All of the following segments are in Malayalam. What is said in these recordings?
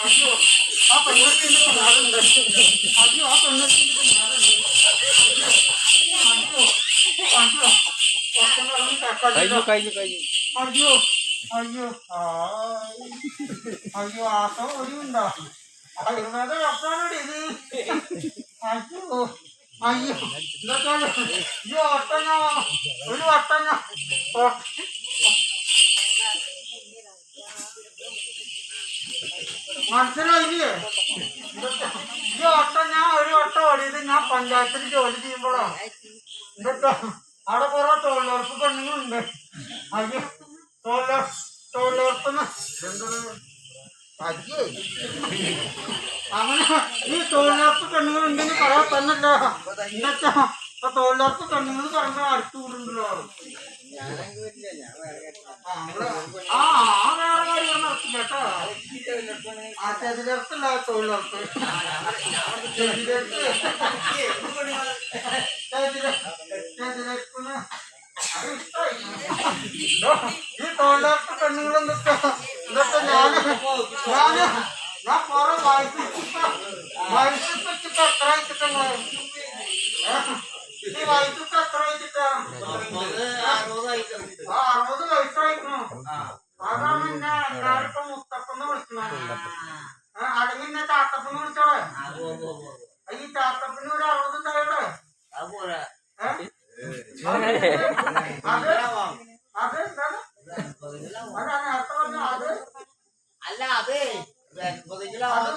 അയ്യോ ആ പെണ്ണുത്തിന്റെ പിന്നാലുണ്ട് അയ്യോ ആ പെണ്ണുത്തിന്റെ പിന്നാലുണ്ട് അയ്യോ അയ്യോ കുറച്ചും കഴിഞ്ഞു കഴിഞ്ഞു കഴിഞ്ഞു അയ്യോ അയ്യോ ആയ്. അയ്യോ ആട്ടോ ഒടിയുണ്ടോ ആയുർവേദ ഡോക്ടറാണോടി ഇത് അയ്യോ അയ്യോ ഇതൊക്കെ അയ്യോ ഒട്ടങ്ങ ഒരു ഒട്ടങ്ങ ഒ- മനസ്സിലായില്ലേ? ഈ ഓട്ടം ഞാൻ ഒരു ഓട്ടം ഓടിയത് ഞാൻ പഞ്ചായത്തിൽ ജോലി ചെയ്യുമ്പോഴോ. എന്നിട്ടോ അവിടെ കുറെ തൊഴിലുറപ്പ് പെണ്ണുങ്ങളുണ്ട്. അയ്യോ തൊഴിലുറപ്പ് തൊഴിലുറപ്പെന്ന്. എന്താണ് അയ്യേ. അങ്ങനെ ഈ തൊഴിലുറപ്പ് പെണ്ണുങ്ങൾ ഉണ്ടെങ്കിൽ പറയാൻ തന്നല്ലോ എന്നിട്ടോ ഇപ്പൊ തൊഴിലുറപ്പ് പെണ്ണുങ്ങൾ പറഞ്ഞ അടുത്ത് കൂടുണ്ടല്ലോ ആ ആ ആ വേറെ കാര്യം നടത്തില്ല കേട്ടോ ആ ചെതിരത്തല്ല തൊഴിലുറപ്പ് ചെതിരത്ത് ചെതിരത്തിന് ഈ തൊഴിലുറപ്പ് പെണ്ണുങ്ങൾ എന്തൊക്കെ ഞാൻ ഞാൻ. ഞാൻ കുറെ വയസ്സിട്ട് വയസ്സിട്ട് എത്ര വെച്ചിട്ടുണ്ടോ ഈ വയസ്സിട്ട് എത്ര വെച്ചിട്ടാ അറുപത് വയസ്സായിരുന്നു അതാണ് എന്നെ എല്ലാവരും ഇപ്പൊ മുത്തപ്പെന്ന് വിളിക്കുന്നത് അടങ്ങിന്നെ ചാത്തപ്പെന്ന് വിളിച്ചോളെ. ഈ ചാത്തപ്പിന് ഒരു അറുപത് ഉണ്ടായോടെ? പറഞ്ഞ അല്ല അത്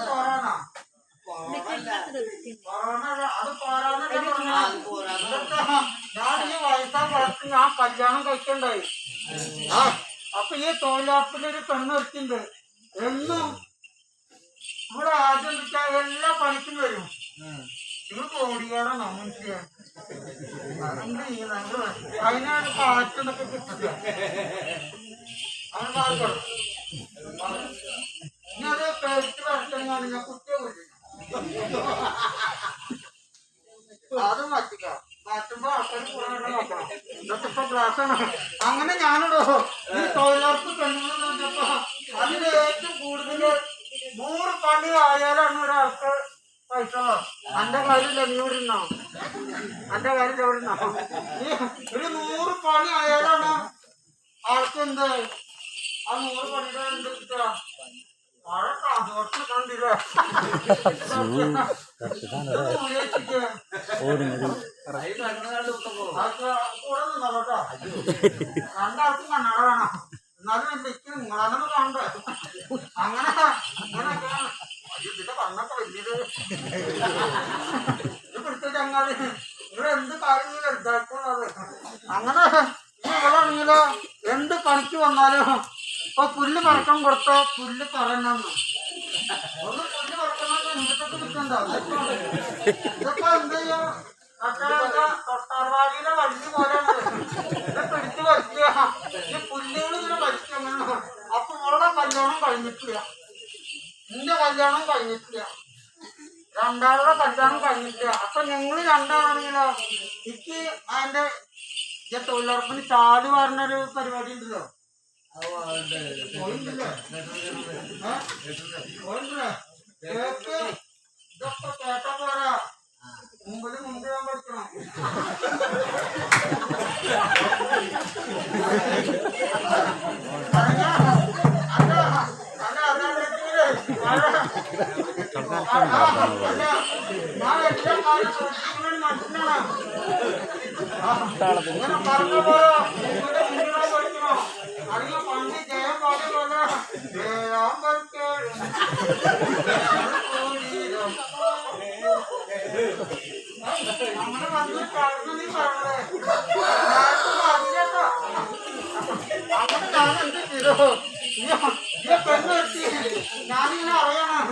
കൊറോണ കൊറോണ അത് പോരാന്നല്ലേ പറഞ്ഞത്? ഞാൻ ഈ വയസ്സാ കാലത്ത് ഞാൻ കല്യാണം കഴിക്കണ്ടായി. അപ്പൊ പെണ്ണൊരുത്തിണ്ട് എന്നും ഇവിടെ ആദ്യം വെച്ചാൽ എല്ലാ പണിക്കും വരും. ഇത് കോടികളാണ് നമുക്ക് അതിനാണ് കാറ്റെന്നൊക്കെ കിട്ടില്ല അവൻ ഇനി അത് പേടിച്ച് വരച്ചാണ് ഞാൻ കുട്ടിയെ വിളിക്കുന്നത് അത് മാറ്റിക്കാം. മാറ്റുമ്പോ ആൾക്കാർ കൂടെ നോക്കണം. ഇതൊക്കെ ഗ്ലാസ്സാണ് അങ്ങനെ ഞാനിടോ. ഈ തൊഴിലുറപ്പ് പെണ്ണുങ്ങൾ നോക്കിയപ്പോ അതിൽ ഏറ്റവും കൂടുതൽ നൂറ് പണി ആയാലാണ് ഒരാൾക്ക് പൈസ എന്റെ കാര്യമില്ല നീ ഇവിടെ ഉണ്ടോ എന്റെ കാര്യമില്ല ഇവിടെ ഉണ്ടോ ഒരു നൂറ് പണി ആയാലാണ് ആൾക്ക് എന്ത്? ആ നൂറ് പണിയുടെ എന്ത് കിട്ടുക? അങ്ങനെ നിങ്ങൾ എന്ത് കാര്യം അങ്ങനെ ഈ എന്ത് പണിക്ക് വന്നാലും ഇപ്പൊ പുല്ല് പറക്കം കൊടുത്തോ? പുല്ല് പറഞ്ഞു ഒന്ന് ഈ രണ്ടാളുടെ കല്യാണം കഴിഞ്ഞിട്ടില്ല. അപ്പൊ നിങ്ങൾ രണ്ടാളാണെങ്കിലോ എനിക്ക് അതിന്റെ തൊഴിലുറപ്പിന് ചാൽ പറഞ്ഞൊരു പരിപാടി ഉണ്ടല്ലോ. പോയിട്ടില്ലേ? ഏ? പോയിട്ടില്ലേ? കേക്ക് ഇതൊക്കെ അങ്ങനെ വന്ന് പറഞ്ഞു. നീ അറിയില്ലട്ടോ. അങ്ങനെ ഞാൻ എന്ത് ചെയ്തു? ഈ- ഈ പെണ്ണ് വെച്ച് ഞാനിങ്ങനെ അറിയണം.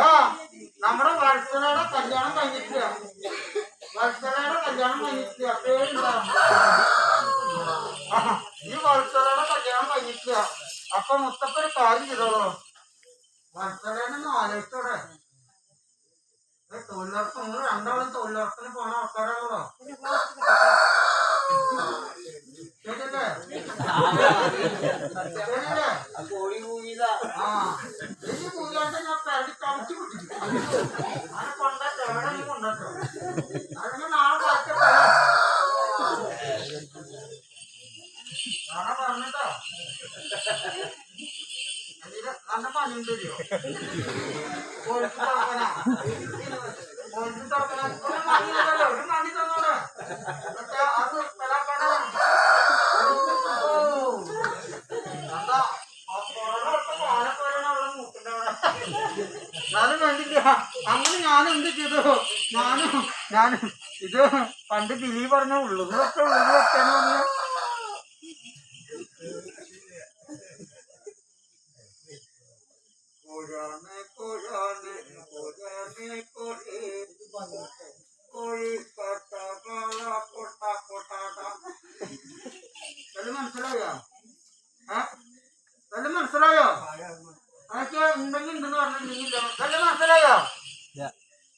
ആ നമ്മുടെ വത്സലയുടെ കല്യാണം കഴിഞ്ഞിട്ടില്ല. വത്സലയുടെ കല്യാണം കഴിഞ്ഞിട്ടില്ല. പേരുണ്ടോ ആ, ഈ വത്സലയുടെ കല്യാണം കഴിഞ്ഞിട്ടില്ല അപ്പൊ മുത്തപ്പൊരു കാര്യം ചെയ്തോളൂ. വത്സലേനെ ആലോചിച്ചോടെ. തൊഴിലുറപ്പ് നിങ്ങൾ രണ്ടാളും തൊഴിലുറപ്പിന് പോണ ആൾക്കാരാണല്ലോ. കേട്ടില്ലേ? ആ. ഇനി ഞാൻ പെര അങ്ങനെ അങ്ങനെ ഞാൻ എന്ത് ചെയ്തു ഞാനും ഞാനും ഇത് പണ്ട് ദിലീപ് പറഞ്ഞ ഉള്ളത് വെക്കാൻ പറഞ്ഞു കോഴാണ് കോഴാണ് കോഴാണ് കോഴി കോഴി കട്ട കാള കൊട്ട കൊട്ടാട്ട അത് മനസ്സിലായോ ഏ അത് മനസ്സിലായോ അതൊക്കെ ഉണ്ടെങ്കിൽ ഉണ്ടെന്ന് പറഞ്ഞിട്ടുണ്ടെങ്കിൽ അത് മനസ്സിലായോ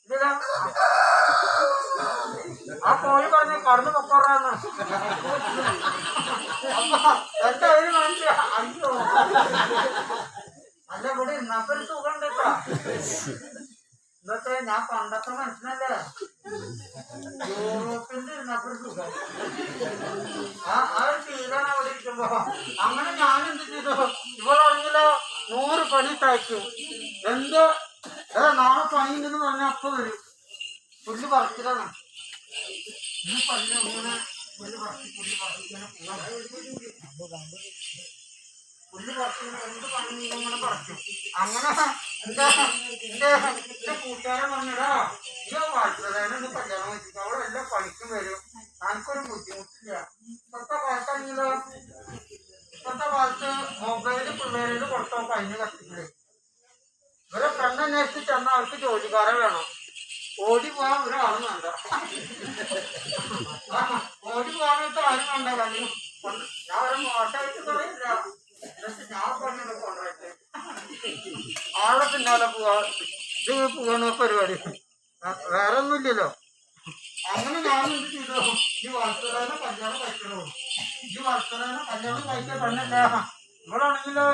ഇതിലാ ആ കോഴി പറഞ്ഞ കടന്നു പൊക്കോറാന്ന് അപ്പൊ എന്റെ ഒരു മനുഷ്യ അയ്യോ അല്ല ഇവിടെ ഇന്നത്തെ ഒരു സുഖം കേട്ടോ ആ അങ്ങനെ ഞാൻ എന്ത് ചെയ്തു? ഇവളാണെങ്കിലോ നൂറ് പണി തയ്ക്കും. എന്തോ ഏ നാളെ പണിയുണ്ടെന്ന് പറഞ്ഞാൽ അപ്പൊ വരും. പുല്ല് പറിക്കലാണ് ഈ പല്ല് പറിച്ച് എന്ത് പണി ഇങ്ങനെ പറിക്കും? അങ്ങനെ എന്റെ എന്റെ കൂട്ടുകാരൻ പറഞ്ഞടാ ഈ വാഴ്ചതാണ് കല്യാണം വെച്ചിട്ട് അവിടെ എല്ലാ പണിക്കും വരും. എനിക്കൊരു ബുദ്ധിമുട്ടില്ല. ഇപ്പത്തെ കാലത്താണെങ്കിലോ ഇപ്പത്തെ കാലത്ത് മൊബൈൽ പിള്ളേരിൽ കൊടുത്തോ കഴിഞ്ഞ കത്തിക്കൽ. ഇവരെ പെണ്ണന്വേഷിച്ച് ചെന്ന അവർക്ക് ജോലിക്കാരെ വേണം. ഓടി പോകാൻ ഒരാളും വേണ്ട. ഓടി പോകാനായിട്ട് ആരും വേണ്ട. ഞാൻ ഒരു മോശമായിട്ട് പറയില്ല. ഞാൻ പറഞ്ഞു ആളെ പിന്നാലെ പോവാ. ഇത് പോവാണ് പരിപാടി. വേറെ ഒന്നുമില്ലല്ലോ അങ്ങനെ ഞാൻ എന്ത് ചെയ്തു? ഈ വർഷത്തേനെ കല്യാണം കഴിക്കണോ. ഈ വർഷത്തേനെ കല്യാണം കഴിക്കാൻ പെണ്ണല്ല. ഇവളാണെങ്കിലോ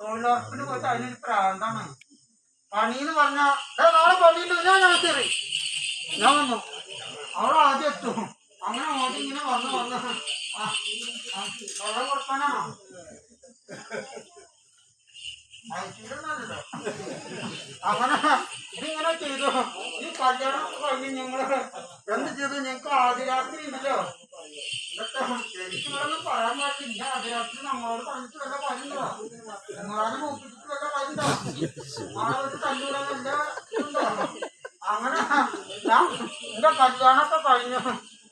തൊഴിലുറപ്പിന് പോയിട്ട് അതിനൊരു പ്രാന്താണ്. പണിന്ന് പറഞ്ഞാ "ദേ നാളെ പണിയില്ല ഞാൻ ഞാൻ കയറി. ഞാൻ വന്നു. അവൾ ആദ്യം എത്തും. അങ്ങനെ ഓടി ഇങ്ങനെ വന്ന് വന്ന്. വെള്ളം കൊടുക്കാനാണോ? അങ്ങനെ ഇതിങ്ങനെ ചെയ്തു. ഈ കല്യാണം കഴിഞ്ഞ് ഞങ്ങൾ എന്ത് ചെയ്തു? ഞങ്ങൾക്ക് ആദ്യരാത്രി ഉണ്ടല്ലോ. എനിക്കിവിടെ പറയാൻ പറ്റില്ല ആദ്യരാത്രി നമ്മളോട് പറഞ്ഞിട്ട് വല്ല കാര്യണ്ടോ നിങ്ങളാണ് നോക്കിയിട്ട് വല്ല കാര്യണ്ടോ ആളൊരു തല്ലൂടാൻ വല്ല അങ്ങനെ ഞാൻ എന്റെ കല്യാണമൊക്കെ കഴിഞ്ഞു.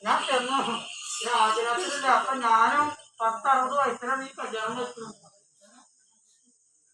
ഞാൻ ചെന്നു. ഈ ആദ്യരാത്രി അപ്പൊ ഞാനും പത്ത് അറുപത് വയസ്സിലാണ് ഈ കല്യാണം വെച്ചത്.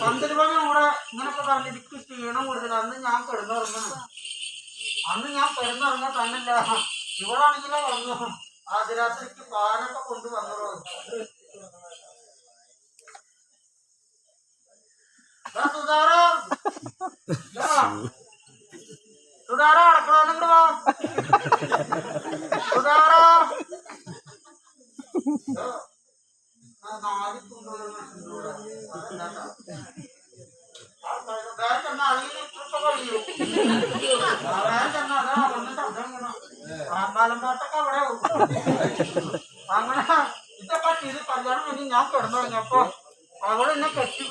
പന്ത്രണ്ട് മണി കൂടെ ഇങ്ങനൊക്കെ പറഞ്ഞ് എനിക്ക് ക്ഷീണം കൂടുതൽ അന്ന് ഞാൻ കിടന്നുറങ്ങണം അന്ന് ഞാൻ കിടന്നുറങ്ങാൻ തന്നില്ല. ഇവളാണെങ്കിലോ വന്നു ആദ്യരാത്രിക്ക് പാലൊക്കെ കൊണ്ടുവന്നോ സുധാറോ. സുധാറോ അടക്കളോന്ന് ഞാൻ കിടന്നു അവൾ എന്നെ കെട്ടി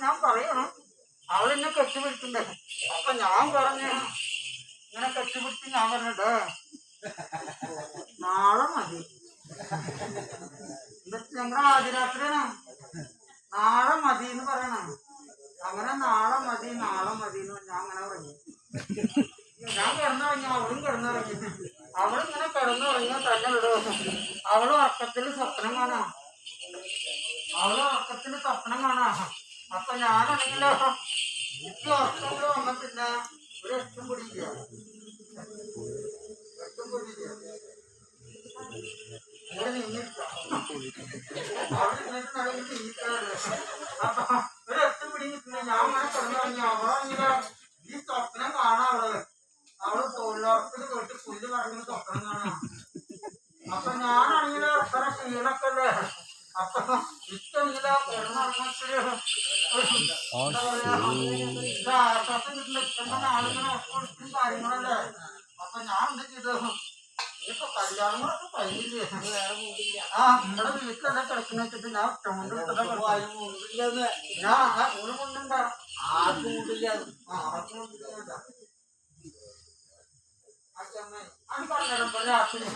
ഞാൻ പറയണം അവൾ എന്നെ കെട്ടി ഞാൻ പറഞ്ഞു കെട്ടി പറഞ്ഞിട്ട് നാളെ മതി. എന്നിട്ട് ഞങ്ങളുടെ ആദ്യരാത്രിയാണ് നാളെ മതി എന്ന് പറയണം അങ്ങനെ നാളെ മതി നാളെ മതി ഞാൻ അങ്ങനെ പറഞ്ഞു. ഞാൻ കിടന്നുറങ്ങി അവളും കിടന്നുറങ്ങി. അവളിങ്ങനെ കിടന്നുറങ്ങിയാൽ തന്നെ വിടും അവൾ ഉറക്കത്തിൽ സ്വപ്നം കാണാ അവൾ ഉറക്കത്തിൽ സ്വപ്നം കാണാ അപ്പൊ ഞാനാണെങ്കിലോ എനിക്ക് ഉറക്കങ്ങൾ വന്ന പിന്നെ ഒരു എട്ടും പിടിക്കുക. എട്ടും പിടിക്കുക. അവിടെ നീങ്ങിയിരിക്കാം അവിടെ നിന്നിട്ട് നല്ല തീറ്റാണ് അപ്പൊ അപ്പൊ ഞാൻ എന്താ ചെയ്തു ഇപ്പൊ കല്യാണങ്ങളൊക്കെ കഴിഞ്ഞില്ലേ? ആ നിങ്ങളുടെ വീട്ടിലല്ലേ കിടക്കുന്ന വെച്ചിട്ട് ഞാൻ ഒറ്റമുണ്ട് ഞാൻ ആ ഊണ് കൊണ്ടുണ്ടാ ആർക്കും കൊണ്ടില്ല ആ ആർക്കും കൊണ്ടില്ല ആ ചെന്നൈ അത് പറഞ്ഞിടം പോലെ ആക്കില്ല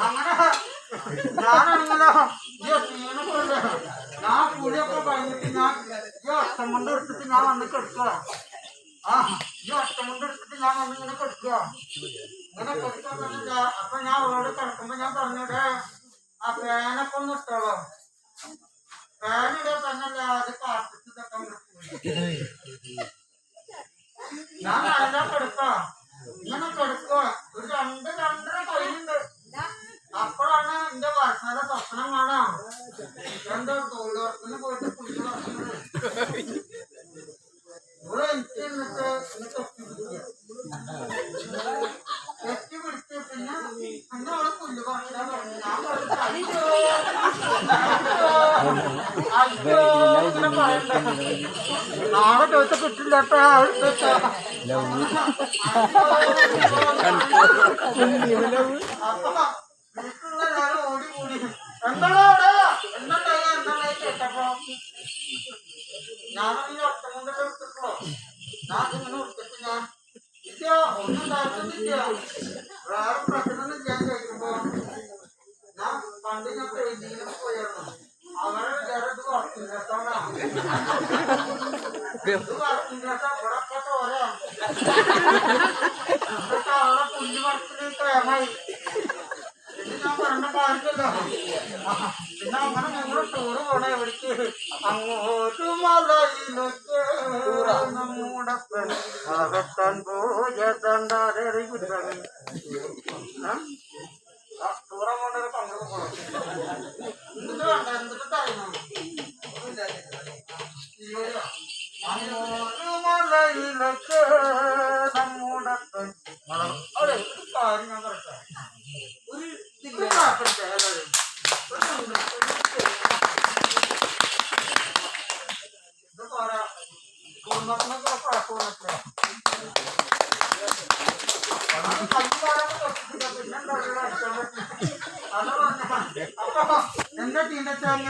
അങ്ങനെ ഞാനാണെങ്കിലോ ഞാൻ കുളിയൊക്കെ കഴിഞ്ഞിട്ട് ഞാൻ ഈ ഒറ്റമുണ്ട് എടുത്തിട്ട് ഞാൻ വന്ന് കെടുക്കുക ആ ഈ ഒറ്റമുണ്ട് എടുത്തിട്ട് ഞാൻ വന്ന് ഇങ്ങനെ കെടുക്കുക. ഇങ്ങനെ കിടക്കാൻ തന്നെ അപ്പൊ ഞാൻ അവളോട് കിടക്കുമ്പോ ഞാൻ പറഞ്ഞിടേ ആ ഫാനൊക്കെ ഒന്ന് ഇട്ടോളോ. ഫാനിടെ തന്നല്ല അത് കാത്തിട്ട് ഞാൻ നല്ല കിടക്ക ഇങ്ങനെ കിടക്കുക ഒരു രണ്ട് രണ്ടര കയ്യിലുണ്ട്. അപ്പോഴാണ് എന്റെ വർഷാല സ്വപ്നം കാണാം എന്തോ തൊഴിലുറപ്പിന് പോയിട്ട് പുല്ല് പറിക്കുന്നത് ഇവിടെ എനിക്ക് എന്നിട്ട് എന്നിട്ട് എത്തി പിടിക്കുക എത്തി പിടിച്ച് പിന്നെ പിന്നെ അവൾ പുല്ല് പറിക്കാൻ തുടങ്ങി ഞാൻ പറഞ്ഞു അയ്യോ അയ്യോ ഇങ്ങനെ പറയണ്ടേ നാളെ ചോദിച്ച കിട്ടില്ല കേട്ടോ എടുത്തോ അപ്പൊ വീട്ടിലുള്ള എല്ലാരും ഓടി കൂടി എന്താണോ എന്തുണ്ടായി എന്തുണ്ടായി കേട്ടപ്പോ ഞാനീ ഒറ്റ കൊണ്ടല്ലേ എടുത്തിട്ടുള്ളൂ ഞാൻ ഇങ്ങനെ എടുത്തിട്ട് ഞാൻ ഇല്ല ഒന്നും ഉണ്ടാക്കുന്നില്ല അങ്ങോട്ട് മലയിലൊക്കെ നമ്മുടെ അകത്താൻ പോയ തണ്ടാരെ മലയിലൊക്കെ നമ്മുടെ അവിടെ ഒരു കാര്യം ഞാൻ പറയട്ടെ? ഒരു ഇത് കാക്കട്ടെ അതായത് ഇത് പോരാ. കുടുംബത്തിനൊക്കെ കുഴപ്പമില്ല പിന്നെന്താ അപ്പൊ എന്റെ ടീനച്ചാൽ